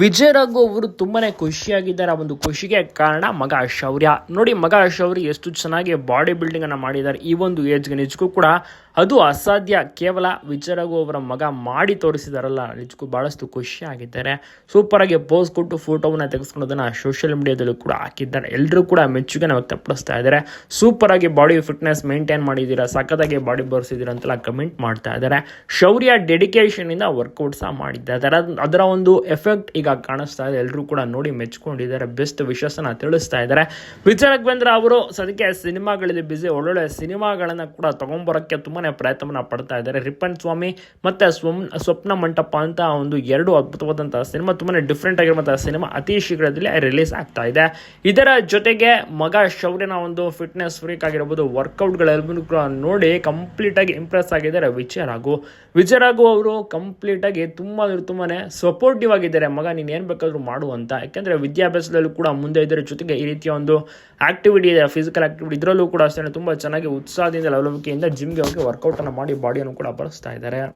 ವಿಜಯ್ ರಘು ಅವರು ತುಂಬಾನೇ ಖುಷಿಯಾಗಿದ್ದಾರೆ. ಆ ಒಂದು ಖುಷಿಗೆ ಕಾರಣ ಮಗ ಶೌರ್ಯ. ನೋಡಿ ಮಗ ಶೌರ್ಯ ಎಷ್ಟು ಚೆನ್ನಾಗಿ ಬಾಡಿ ಬಿಲ್ಡಿಂಗ್ ಅನ್ನ ಮಾಡಿದ್ದಾರೆ. ಈ ಒಂದು ಏಜ್ಗೆ ನಿಜಕ್ಕೂ ಕೂಡ ಅದು ಅಸಾಧ್ಯ. ಕೇವಲ ವಿಚಾರಗೂ ಅವರ ಮಗ ಮಾಡಿ ತೋರಿಸಿದಾರಲ್ಲ, ನಿಜಕ್ಕೂ ಬಹಳಷ್ಟು ಖುಷಿಯಾಗಿದ್ದಾರೆ ಸೂಪರ್ ಆಗಿ ಪೋಸ್ ಕೊಟ್ಟು ಫೋಟೋವನ್ನ ತೆಗೆಸ್ಕೊಂಡೋದನ್ನ ಸೋಷಿಯಲ್ ಮೀಡಿಯಾದಲ್ಲೂ ಕೂಡ ಹಾಕಿದ್ದಾರೆ. ಎಲ್ಲರೂ ಕೂಡ ಮೆಚ್ಚುಗೆನ ವ್ಯಕ್ತಪಡಿಸ್ತಾ ಇದ್ದಾರೆ. ಸೂಪರ್ ಆಗಿ ಬಾಡಿ ಫಿಟ್ನೆಸ್ ಮೇಂಟೈನ್ ಮಾಡಿದ್ದೀರಾ, ಸಖತ್ತಾಗಿ ಬಾಡಿ ಬರ್ಸಿದ್ದೀರಾ ಅಂತೆಲ್ಲ ಕಮೆಂಟ್ ಮಾಡ್ತಾ ಇದ್ದಾರೆ. ಶೌರ್ಯ ಡೆಡಿಕೇಶನ್ ಇಂದ ವರ್ಕೌಟ್ ಸಹ ಮಾಡಿದ್ದಾರೆ. ಅದ್- ಅದರ ಒಂದು ಎಫೆಕ್ಟ್ ಈಗ ಕಾಣಿಸ್ತಾ ಇದೆ. ಎಲ್ಲರೂ ಕೂಡ ನೋಡಿ ಮೆಚ್ಕೊಂಡಿದ್ದಾರೆ. ಬೆಸ್ಟ್ ವಿಶಸ್ ಅನ್ನ ತಿಳಿಸ್ತಾ ಇದ್ದಾರೆ. ವಿಚಾರಕ್ ಬಂದ್ರೆ ಅವರು ಸದ್ಯಕ್ಕೆ ಸಿನಿಮಾಗಳಲ್ಲಿ ಬಿಸಿ ಒಳ್ಳೊಳ್ಳೆ ಸಿನಿಮಾಗಳನ್ನ ಕೂಡ ತಗೊಂಬರಕ್ಕೆ ತುಂಬಾನೇ ಪ್ರಯತ್ನವನ್ನ ಪಡ್ತಾ ಇದ್ದಾರೆ. ರಿಪ್ಪನ್ ಸ್ವಾಮಿ ಮತ್ತೆ ಸ್ವಪ್ನ ಮಂಟಪ ಅಂತ ಒಂದು ಎರಡು ಅದ್ಭುತವಾದಂತಹ ಸಿನಿಮಾ ತುಂಬಾ ಡಿಫ್ರೆಂಟ್ ಆಗಿರುವಂತಹ ಸಿನಿಮಾ ಅತಿ ಶೀಘ್ರದಲ್ಲಿ ರಿಲೀಸ್ ಆಗ್ತಾ ಇದೆ. ಇದರ ಜೊತೆಗೆ ಮಗ ಶೌರ್ಯನ ಒಂದು ಫಿಟ್ನೆಸ್ ಫ್ರೀಕ್ ಆಗಿರ್ಬೋದು ವರ್ಕೌಟ್ಗಳೆಲ್ಲೂ ಕೂಡ ನೋಡಿ ಕಂಪ್ಲೀಟ್ ಆಗಿ ಇಂಪ್ರೆಸ್ ಆಗಿದ್ದಾರೆ ವಿಜಯ ರಾಘು. ವಿಜಯ ರಾಘು ಅವರು ಕಂಪ್ಲೀಟ್ ಆಗಿ ತುಂಬಾ ತುಂಬಾನೇ ಸಪೋರ್ಟಿವ್ ಆಗಿದ್ದಾರೆ. ಮಗ, ನೀನು ಏನು ಬೇಕಾದ್ರೂ ಮಾಡು ಅಂತ. ಯಾಕಂದ್ರೆ ವಿದ್ಯಾಭ್ಯಾಸದಲ್ಲೂ ಕೂಡ ಮುಂದೆ ಇದರ ಜೊತೆಗೆ ಈ ರೀತಿಯ ಒಂದು ಆಕ್ಟಿವಿಟಿ ಇದೆ ಫಿಸಿಕಲ್ ಆಕ್ಟಿವಿಟಿ ಇದರಲ್ಲೂ ಕೂಡ ಅಷ್ಟೇ ತುಂಬಾ ಚೆನ್ನಾಗಿ ಉತ್ಸಾಹದಿಂದ ಲವಲವಿಕೆಯಿಂದ ಜಿಮ್ಗೆ ಹೋಗಿ ವರ್ಕೌಟ್ ಅನ್ನು ಮಾಡಿ ಬಾಡಿಯನ್ನು ಕೂಡ ಬಳಸ್ತಾ ಇದ್ದಾರೆ.